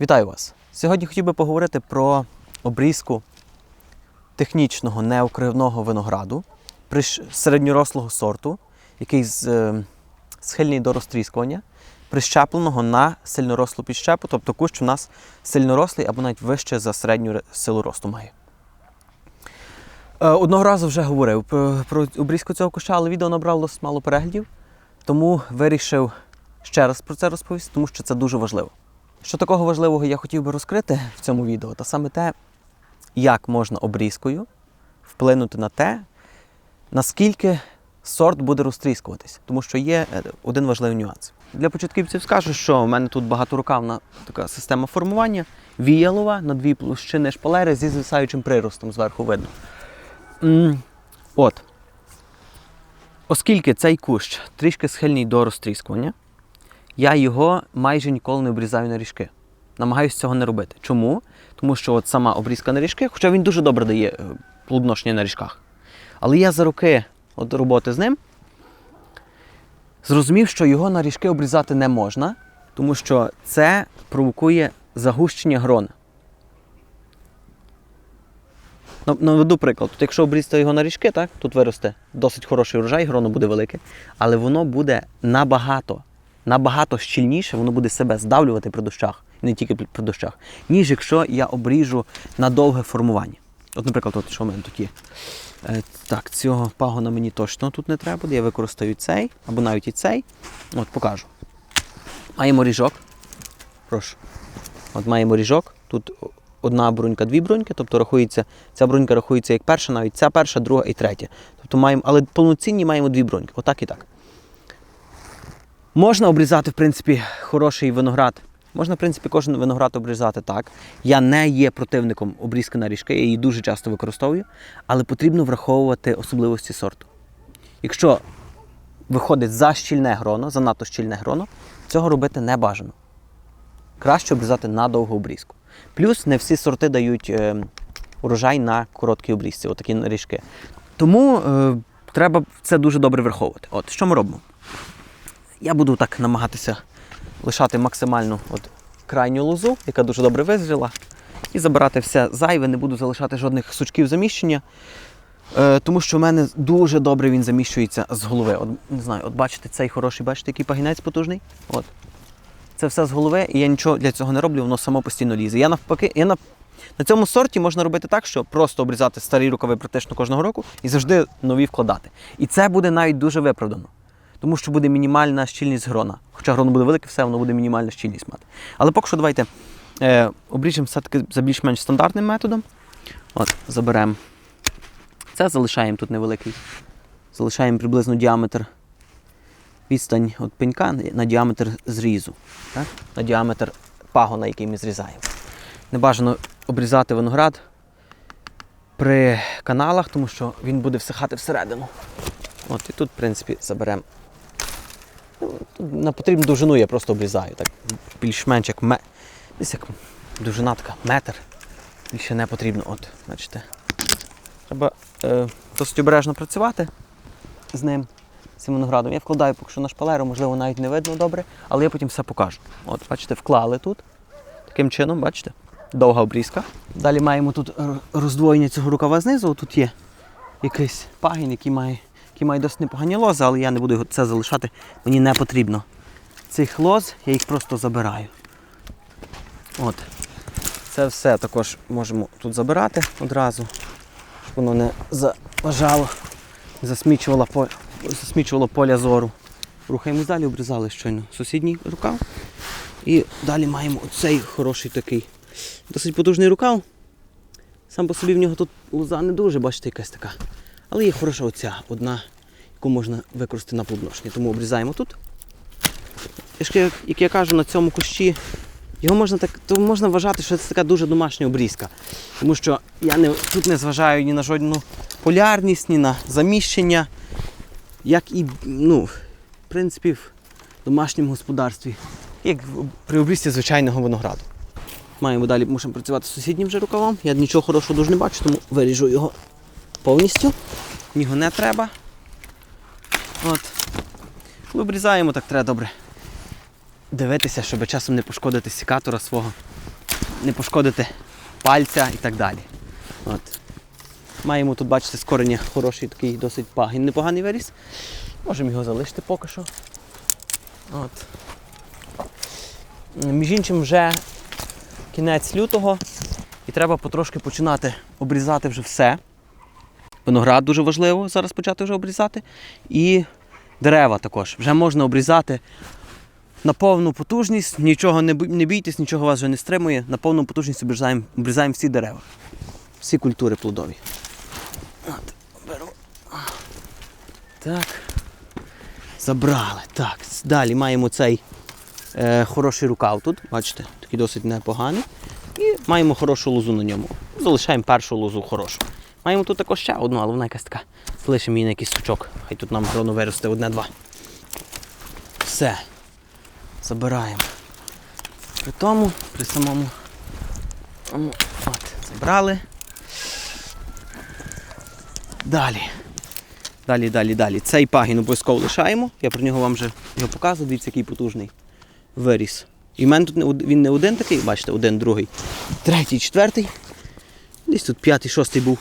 Вітаю вас! Сьогодні хотів би поговорити про обрізку технічного неокривного винограду середньорослого сорту, який е, схильний до розтріскування, прищепленого на сильнорослу підщепу, тобто кущ у нас сильнорослий або навіть вище за середню силу росту має. Е, Одного разу вже говорив про, обрізку цього куща, але відео набрало мало переглядів, тому вирішив ще раз про це розповісти, тому що це дуже важливо. Що такого важливого я хотів би розкрити в цьому відео, то саме те, як можна обрізкою вплинути на те, наскільки сорт буде розтріскуватись. Тому що є е, один важливий нюанс. Для початківців скажу, що в мене тут багаторукавна така система формування, віялова на дві площини шпалери зі звисаючим приростом зверху видно. От. Оскільки цей кущ трішки схильний до розтріскування, я його майже ніколи не обрізаю на ріжки. Намагаюся цього не робити. Чому? Тому що от сама обрізка на ріжки, хоча він дуже добре дає е, плодоношення на ріжках. Але я за роки от роботи з ним зрозумів, що його на ріжки обрізати не можна, тому що це провокує загущення грона. Наведу приклад. Тут, якщо обрізати його на ріжки, так, тут виросте досить хороший урожай, гроно буде велике, але воно буде набагато, набагато щільніше, воно буде себе здавлювати при дощах, не тільки при дощах, ніж якщо я обріжу на довге формування. От, наприклад, от що в мене є. Е, так, цього пагона мені точно тут не треба буде. Я використаю цей, або навіть і цей. От, покажу. Маємо ріжок. Прошу. От маємо ріжок. Тут одна брунька, дві бруньки, тобто рахується, ця брунька рахується як перша, навіть ця перша, друга і третя. Тобто маємо, але повноцінні маємо дві бруньки. Отак і так. Можна обрізати, в принципі, хороший виноград. Можна, в принципі, кожен виноград обрізати так. Я не є противником обрізки на ріжки, я її дуже часто використовую, але потрібно враховувати особливості сорту. Якщо виходить за щільне гроно, занадто щільне гроно, цього робити не бажано. Краще обрізати на довгу обрізку. Плюс не всі сорти дають е, урожай на короткій обрізці, отакі ріжки. Тому е, треба це дуже добре враховувати. От що ми робимо? Я буду так намагатися лишати максимальну от, крайню лозу, яка дуже добре визріла, і забирати все зайве, не буду залишати жодних сучків заміщення. Е, тому що в мене дуже добре він заміщується з голови. От, не знаю, от бачите, цей хороший, бачите, який пагінець потужний? От. Це все з голови, і я нічого для цього не роблю, воно само постійно лізе. Я навпаки, я на, на цьому сорті можна робити так, що просто обрізати старі рукави практично кожного року і завжди нові вкладати. І це буде навіть дуже виправдано. Тому що буде мінімальна щільність грона. Хоча гроно буде велике, все воно буде мінімальна щільність мати. Але поки що давайте е, обріжемо все-таки за більш-менш стандартним методом. От, заберемо. Це залишаємо тут невеликий. Залишаємо приблизно діаметр відстань від пенька на діаметр зрізу, так? на діаметр пагона, який ми зрізаємо. Не бажано обрізати виноград при каналах, тому що він буде всихати всередину. От, і тут, в принципі, заберемо. На потрібну довжину я просто обрізаю. Так, більш-менш як ме... десь як довжина така, метр. Більше не потрібно. От, бачите. Треба е, досить обережно працювати з ним, з цим виноградом. Я вкладаю поки що на шпалеру, можливо, навіть не видно добре, але я потім все покажу. От, бачите, вклали тут. Таким чином, бачите, довга обрізка. Далі маємо тут роздвоєння цього рукава знизу. Тут є якийсь пагін, який має, який має досить непогані лози, але я не буду це залишати, мені не потрібно. Цих лоз я їх просто забираю. От. Це все також можемо тут забирати одразу, щоб воно не заважало, засмічувало, по- засмічувало поля зору. Рухаємось далі, обрізали щойно сусідній рукав. І далі маємо оцей хороший такий. Досить потужний рукав. Сам по собі в нього тут лоза не дуже, бачите, якась така. Але є хороша оця одна, яку можна використати на плодоношення. Тому обрізаємо тут. І як- я кажу, на цьому кущі його можна так, то можна вважати, що це така дуже домашня обрізка. Тому що я не, тут не зважаю ні на жодну полярність, ні на заміщення, як і ну, в принципі, в домашньому господарстві, як при обрізці звичайного винограду. Маємо далі, мусимо працювати з сусіднім вже рукавом. Я нічого хорошого дуже не бачу, тому виріжу його повністю. Його не треба. От. Коли так треба добре дивитися, щоб часом не пошкодити сікатора свого. не пошкодити пальця і так далі. От. Маємо тут, бачите, з кореня хороший такий досить пагін, непоганий виріс. Можемо його залишити поки що. От. Між іншим, вже кінець лютого і треба потрошки починати обрізати вже все. Виноград дуже важливо зараз почати вже обрізати. І дерева також. Вже можна обрізати на повну потужність, нічого не бійтесь, нічого вас вже не стримує. На повну потужність обрізаємо, обрізаємо всі дерева, всі культури плодові. От, беру. Так. Забрали. Так. Далі маємо цей е, хороший рукав тут. Бачите, такий досить непоганий. І маємо хорошу лозу на ньому. Залишаємо першу лозу хорошу. Маємо тут також ще одну, але вона якась така. Залишимо її на якийсь сучок. Хай тут нам гроно виросте одне-два. Все. Забираємо. При тому, при самому. От, забрали. Dалі. Далі, далі, далі. Цей пагін обов'язково лишаємо. Я про нього вам вже його показував. Дивіться, який потужний виріс. І в мене тут він не один такий, бачите, один, другий, третій, четвертий. Десь тут п'ятий, шостий був.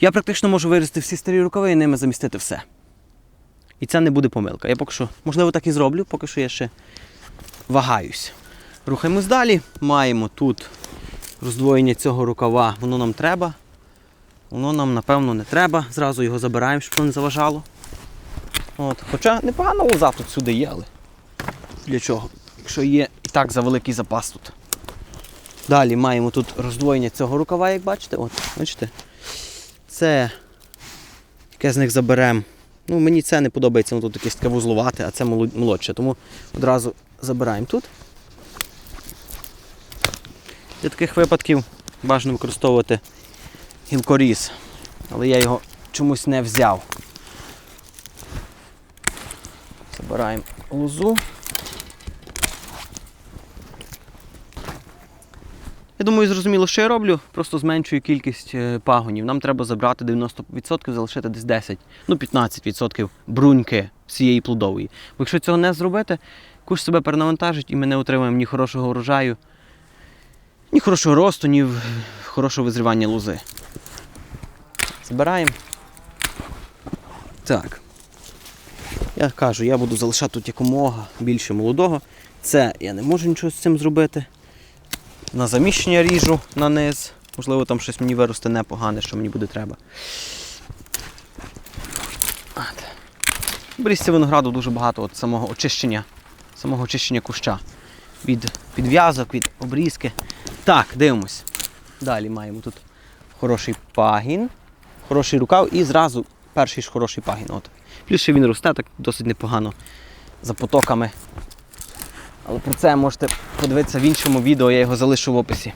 Я практично можу вирізати всі старі рукави і ними замістити все. І це не буде помилка. Я поки що, можливо, так і зроблю, поки що я ще вагаюсь. Рухаємось далі. Маємо тут роздвоєння цього рукава. Воно нам треба. Воно нам, напевно, не треба. Зразу його забираємо, щоб воно не заважало. От. Хоча непогана лоза тут сюди є, але для чого? Якщо є і так за великий запас тут. Далі маємо тут роздвоєння цього рукава, як бачите. От, бачите? Це яке з них заберемо. Ну, мені це не подобається, воно тут якесь таке вузлувате, а це молодше. Тому одразу забираємо тут. Для таких випадків бажано використовувати гілкоріз. Але я його чомусь не взяв. Забираємо лозу. Думаю, зрозуміло, що я роблю. Просто зменшую кількість е, пагонів. Нам треба забрати 90%, залишити десь 10, ну 15% бруньки всієї плодової. Бо якщо цього не зробити, куш себе перенавантажить і ми не отримаємо ні хорошого урожаю, ні хорошого росту, ні хорошого визрівання лози. Збираємо. Так. Я кажу, я буду залишати тут якомога більше молодого. Це я не можу нічого з цим зробити. На заміщення ріжу на низ. Можливо, там щось мені виросте непогане, що мені буде треба. От. В різці винограду дуже багато от самого очищення, самого очищення куща. Від підв'язок, від обрізки. Так, дивимось. Далі маємо тут хороший пагін, хороший рукав і зразу перший ж хороший пагін. От. Плюс ще він росте так досить непогано за потоками. Але про це можете подивитися в іншому відео, я його залишу в описі.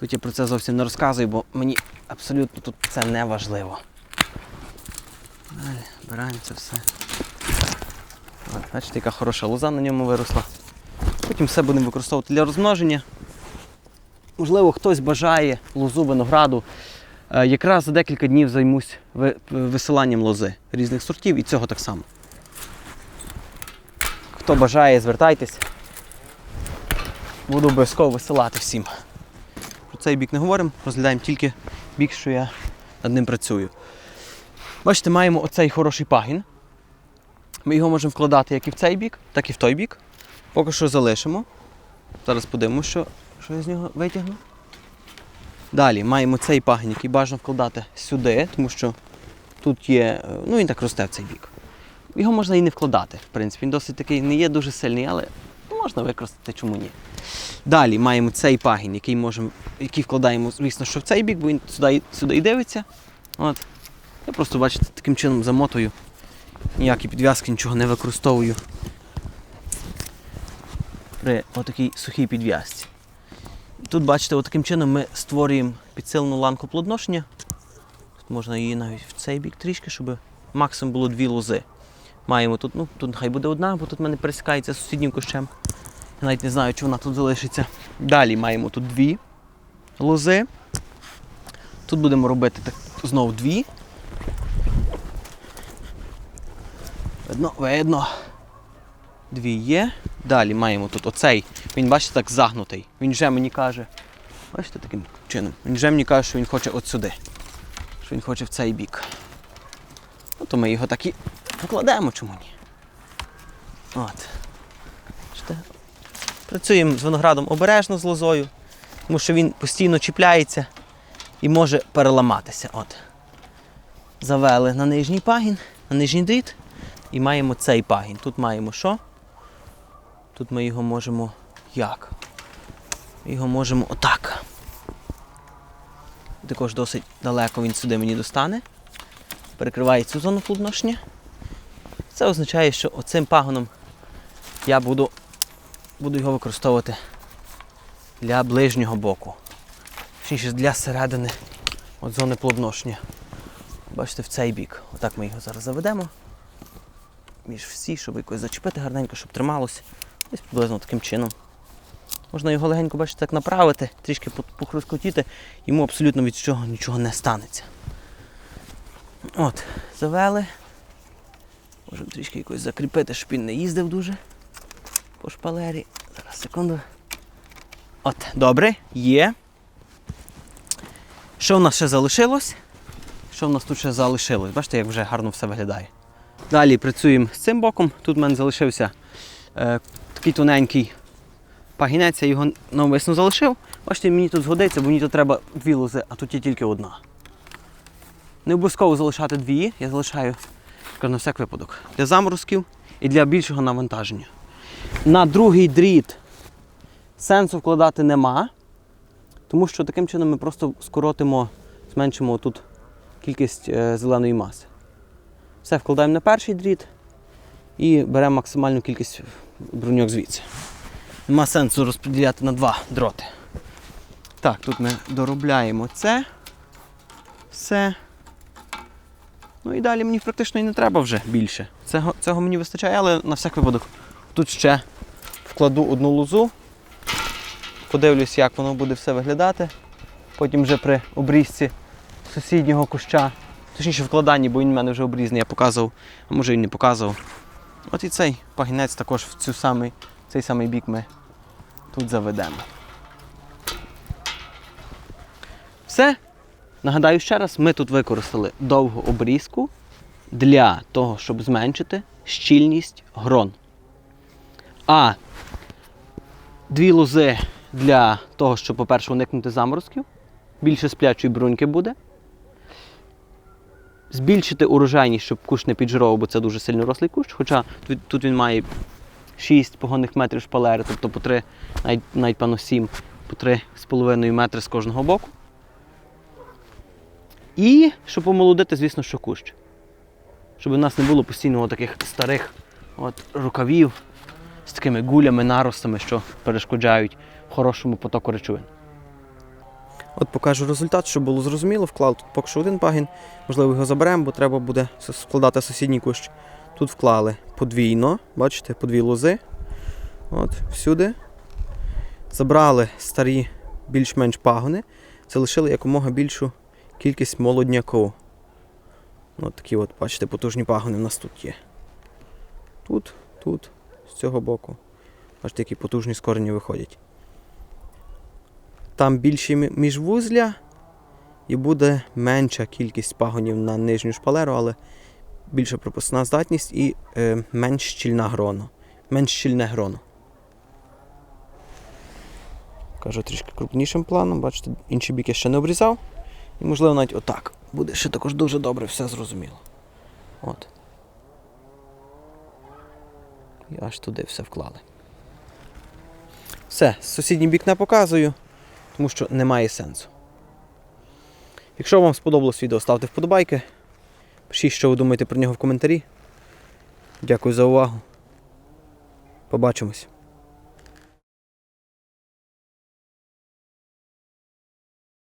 Тут я про це зовсім не розказую, бо мені абсолютно тут це не важливо. Далі збираємо це все. Бачите, яка хороша лоза на ньому виросла. Потім все будемо використовувати для розмноження. Можливо, хтось бажає лозу винограду. Е, Якраз за декілька днів займусь висиланням лози різних сортів і цього так само. Хто бажає, звертайтесь. Буду обов'язково висилати всім. Про цей бік не говоримо, розглядаємо тільки бік, що я над ним працюю. Бачите, маємо оцей хороший пагін. Ми його можемо вкладати як і в цей бік, так і в той бік. Поки що залишимо. Зараз подивимося, що, що я з нього витягну. Далі маємо цей пагін, який бажано вкладати сюди, тому що тут є. е, Ну він так росте в цей бік. Його можна і не вкладати, в принципі. Він досить такий не є дуже сильний, але можна використати, чому ні. Далі маємо цей пагін, який можемо, який вкладаємо, звісно, що в цей бік, бо він сюди, сюди і дивиться. От. Я просто, бачите, таким чином замотую. Ніякі підв'язки, нічого не використовую. При отакій сухій підв'язці. Тут, бачите, отаким чином ми створюємо підсилену ланку плодоношення. Тут можна її навіть в цей бік трішки, щоб максимум було дві лози. Маємо тут, ну тут хай буде одна, бо тут в мене пересікається з сусіднім кущем. Я навіть не знаю, чи вона тут залишиться. Далі маємо тут дві лози. Тут будемо робити так, знову дві. Видно, видно. Дві є. Далі маємо тут оцей. Він, бачите, так загнутий. Він вже мені каже. Бачите, таким чином. Він вже мені каже, що він хоче от сюди. Що він хоче в цей бік. Ну, то ми його так і покладемо, чому ні. От. Працюємо з виноградом обережно з лозою, тому що він постійно чіпляється і може переламатися. От. Завели на нижній пагін, на нижній дріт і маємо цей пагін. Тут маємо що? Тут ми його можемо як? Його можемо отак. Також досить далеко він сюди мені достане. Перекриває цю зону плодоношення. Це означає, що оцим пагоном я буду, буду його використовувати для ближнього боку. Точніше для середини от зони плодоношення. Бачите, в цей бік. Отак ми його зараз заведемо. Між всі, щоб якось зачепити гарненько, щоб трималось. Ось приблизно таким чином. Можна його легенько, бачите, так направити, трішки по- похрускотіти, йому абсолютно від цього нічого не станеться. От, завели. Можемо трішки якось закріпити, щоб він не їздив дуже по шпалері. Зараз секунду. От, добре, є. Що в нас ще залишилось? Що в нас тут ще залишилось? Бачите, як вже гарно все виглядає. Далі працюємо з цим боком. Тут в мене залишився е, такий тоненький пагінець, я його навмисно залишив. Бачите, мені тут згодиться, бо мені тут треба дві лози, а тут є тільки одна. Не обов'язково залишати дві, я залишаю кажу, на всяк випадок. Для заморозків і для більшого навантаження. На другий дріт сенсу вкладати нема, тому що таким чином ми просто скоротимо, зменшимо тут кількість е, зеленої маси. Все вкладаємо на перший дріт і беремо максимальну кількість броньок звідси. Нема сенсу розподіляти на два дроти. Так, тут ми доробляємо це. Все. Ну і далі мені практично і не треба вже більше. Цього, цього мені вистачає, але на всяк випадок тут ще вкладу одну лозу. Подивлюсь, як воно буде все виглядати. Потім вже при обрізці сусіднього куща, точніше вкладанні, бо він в мене вже обрізаний, я показував, а може і не показував. От і цей пагінець також в цю самий, цей самий бік ми тут заведемо. Все. Нагадаю ще раз, ми тут використали довгу обрізку для того, щоб зменшити щільність грон. А дві лози для того, щоб, по-перше, уникнути заморозків. Більше сплячої бруньки буде. Збільшити урожайність, щоб кущ не піджировував, бо це дуже сильно рослий кущ. Хоча тут, він має 6 погонних метрів шпалери, тобто по 3, навіть, навіть певно 7, по 3,5 метри з кожного боку. І щоб помолодити, звісно, що кущ. Щоб у нас не було постійно таких старих от, рукавів з такими гулями, наростами, що перешкоджають хорошому потоку речовин. От покажу результат, щоб було зрозуміло. Вклав тут поки що один пагін, можливо, його заберемо, бо треба буде складати сусідній кущ. Тут вклали подвійно, бачите, по дві лози. От, всюди. Забрали старі більш-менш пагони, залишили якомога більшу кількість молодняку. От такі от, бачите, потужні пагони в нас тут є. Тут, тут, з цього боку. Бачите, які потужні з корені виходять. Там більші мі- міжвузля і буде менша кількість пагонів на нижню шпалеру, але більша пропускна здатність і е, менш щільна гроно. Менш щільне гроно. Кажу трішки крупнішим планом, бачите, інший бік я ще не обрізав. І можливо навіть отак. Буде ще також дуже добре, все зрозуміло. От. І аж туди все вклали. Все, сусідній бік не показую, тому що немає сенсу. Якщо вам сподобалось відео, ставте вподобайки. Пишіть, що ви думаєте про нього в коментарі. Дякую за увагу. Побачимось.